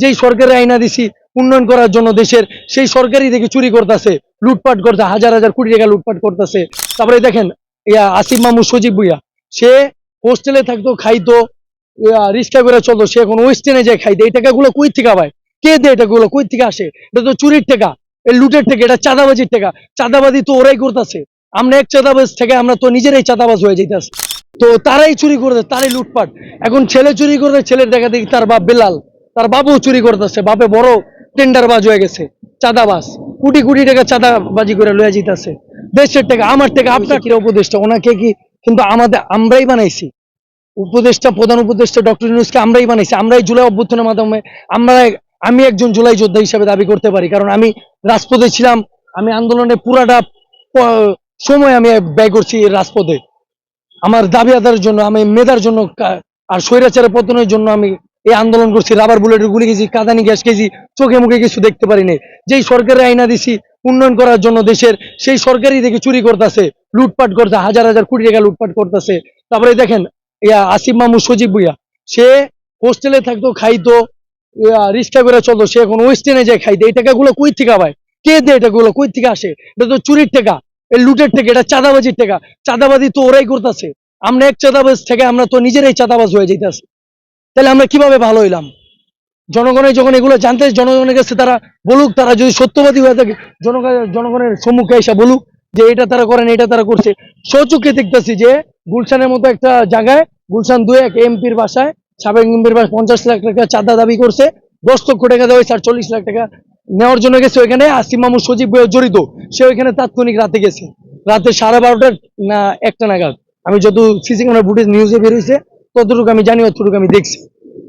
যেই সরকারি আইনা দিছি, উন্নয়ন করার জন্য দেশের, সেই সরকারি দেখে চুরি করতেছে, লুটপাট করতে হাজার হাজার কোটি টাকা লুটপাট করতেছে। তারপরে দেখেন, ইয়া আসিফ মাহমুদ সজীব ভুইয়া, সে হোস্টেলে থাকতো, খাইতো রিক্সা করে চলতো, সে এখন ওয়েস্টার্নে যায় খাইতে। এই টাকাগুলো কই থেকে পায়? কে দেয় টাকাগুলো? কই থেকে আসে? এটা তো চুরির টাকা, এই লুটের টাকা, এটা চাঁদাবাজির টাকা। চাঁদাবাজি তো ওরাই করতেছে। আমরা এক চাঁদাবাজ থেকে আমরা তো নিজেরাই চাঁদাবাজ হয়ে যাইতেছি। তো তারাই চুরি করতে তারাই লুটপাট। এখন ছেলে চুরি করতে ছেলের দেখা দেখি তার বাপ বেলাল। তার বাবু চুরি করতেছে, বাপে বড় টেন্ডারবাজ হয়ে গেছে, চাঁদাবাজ, কোটি কোটি টাকা চাঁদাবাজি করে লয়ে যেতেছে দেশের টাকা আমার টাকা আপনার কি উপদেষ্টা? ওনাকে কি কিন্তু আমাদের, আমরাই বানাইছি। উপদেষ্টা, প্রধান উপদেষ্টা, ডক্টর ইউনুসকে আমরাই বানাইছি। আমরাই জুলাই অভ্যুত্থানের মাধ্যমে আমরা আমি একজন জুলাই যোদ্ধা হিসাবে দাবি করতে পারি, কারণ আমি রাজপথে ছিলাম, আমি আন্দোলনে পুরাটা সময় আমি ব্যয় করছি রাজপথে। আমার দাবি আদায়ের জন্য, আমি মেধার জন্য আর স্বৈরাচারের পতনের জন্য আমি এই আন্দোলন করছি রাবার বুলেটের গুলি গেছি কাদানি গ্যাস গেছি চোখে মুখে কিছু দেখতে পারিনি। যেই সরকারি আইনা দিছি, উন্নয়ন করার জন্য দেশের সেই সরকারি দেখে চুরি করতেছে, লুটপাট করতে হাজার হাজার কোটি টাকা লুটপাট করতেছে। তারপরে দেখেন, ইয়া আসিফ মাহমুদ সজীব ভুইয়া, সে হোস্টেলে থাকতো, খাইতো রিক্সা করে চলতো, সে এখন ওয়েস্টার্নে যায় খাইতে। এই টাকাগুলো কই থেকে পায়? কে দেয় টাকাগুলো? কই থেকে আসে? এটা তো চুরির টাকা, এই লুটের টাকা, এটা চাঁদাবাজির টাকা। চাঁদাবাজি তো ওরাই করতেছে। আমরা এক চাঁদাবাজ থেকে আমরা তো নিজেরাই চাঁদাবাজ হয়ে যাইতেছি। তাহলে আমরা কীভাবে ভালো হইলাম? জনগণের যখন এগুলো জানতে জনগণের কাছে তারা বলুক, তারা যদি সত্যবাদী হয়ে থাকে জনগণের সম্মুখে এসে বলুক যে এটা তারা করেন, এটা তারা করছে। সচুকে দেখতেছি যে গুলশানের মতো একটা জায়গায়, গুলশান দুই এক এমপির বাসায়, সাবেক এমপির বাসায় পঞ্চাশ লাখ টাকা চাঁদা দাবি করছে। দশ লক্ষ টাকা দেওয়া হয়েছে চল্লিশ লাখ টাকা নেওয়ার জন্য গেছে ওইখানে। আসিম মামুর সজীব জড়িত, সে ওইখানে তাৎক্ষণিক রাতে গেছে। রাতে সাড়ে বারোটা না, একটা নাগাদ। আমি যত সিসি ক্যামেরা ফুটেজ নিউজে বেরিয়েছে ততটুকু আমি জানি, অতটুকু আমি দেখছি।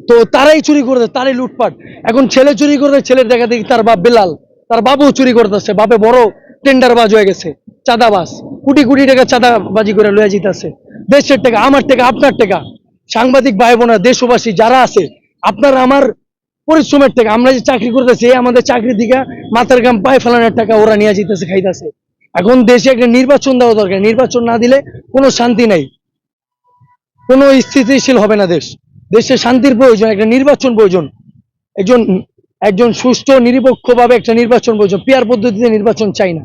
তো তারাই চুরি করে করতে তারাই লুটপাট। এখন ছেলে চুরি করতে ছেলের দেখা দেখি তার বাপ বেলাল। তার বাবু চুরি করতেছে, বাপে বড় টেন্ডারবাজ হয়ে গেছে, চাঁদাবাজ। কোটি কোটি টাকা চাঁদাবাজি করে লয়ে যেতেছে। দেশের টাকা, আমার টাকা, আপনার টাকা। সাংবাদিক ভাই বোনা দেশবাসী যারা আছে, আপনার আমার পরিশ্রমের টাকা, আমরা যে চাকরি করতেছি আমাদের চাকরি দিকে মাথার গাম পায়ে ফেলানোর টাকা ওরা নিয়ে যেতেছে, খাইতেছে। এখন দেশে একটা নির্বাচন দেওয়া দরকার, নির্বাচন না দিলে কোনো শান্তি নাই। কোনো স্থিতিশীল হবে না দেশ। দেশে শান্তির প্রয়োজন, একটা নির্বাচন প্রয়োজন। একজন একজন সুষ্ঠু, নিরপেক্ষভাবে একটা নির্বাচন প্রয়োজন। পিয়ার পদ্ধতিতে নির্বাচন চাই না।